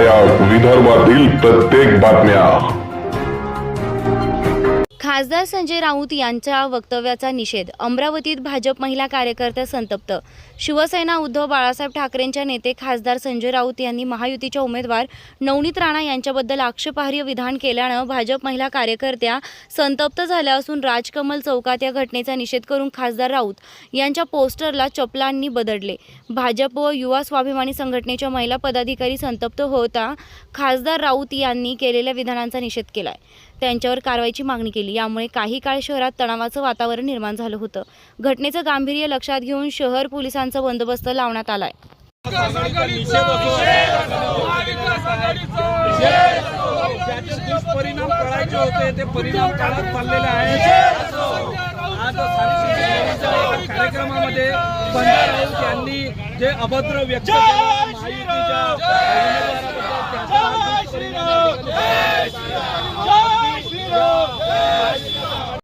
या विदर्भातील प्रत्येक बातम्या. खासदार संजय राऊत यांच्या वक्तव्याचा निषेध. अमरावतीत भाजप महिला कार्यकर्त्या संतप्त. शिवसेना उद्धव बाळासाहेब ठाकरेंच्या नेते खासदार संजय राऊत यांनी महायुतीच्या उमेदवार नवनीत राणा यांच्याबद्दल आक्षेपार्ह विधान केल्यानं भाजप महिला कार्यकर्त्या संतप्त झाल्या असून राजकमल चौकात या घटनेचा निषेध करून खासदार राऊत यांच्या पोस्टरला चपलांनी बदडले. भाजप व युवा स्वाभिमानी संघटनेच्या महिला पदाधिकारी संतप्त होता. खासदार राऊत यांनी केलेल्या विधानांचा निषेध केलाय. त्यांच्यावर कारवाईची मागणी केली. यामुळे काही काळ शहरात तणावाचं वातावरण निर्माण झालं होतं. घटनेचं गांभीर्य लक्षात घेऊन शहर पोलिसांचा बंदोबस्त लावण्यात आलाय. ज्याचे करायचे होते ते परिणाम काढत चाललेले आहेत कार्यक्रमामध्ये पंजा राऊत यांनी जे अभद्र व्यक्त केलं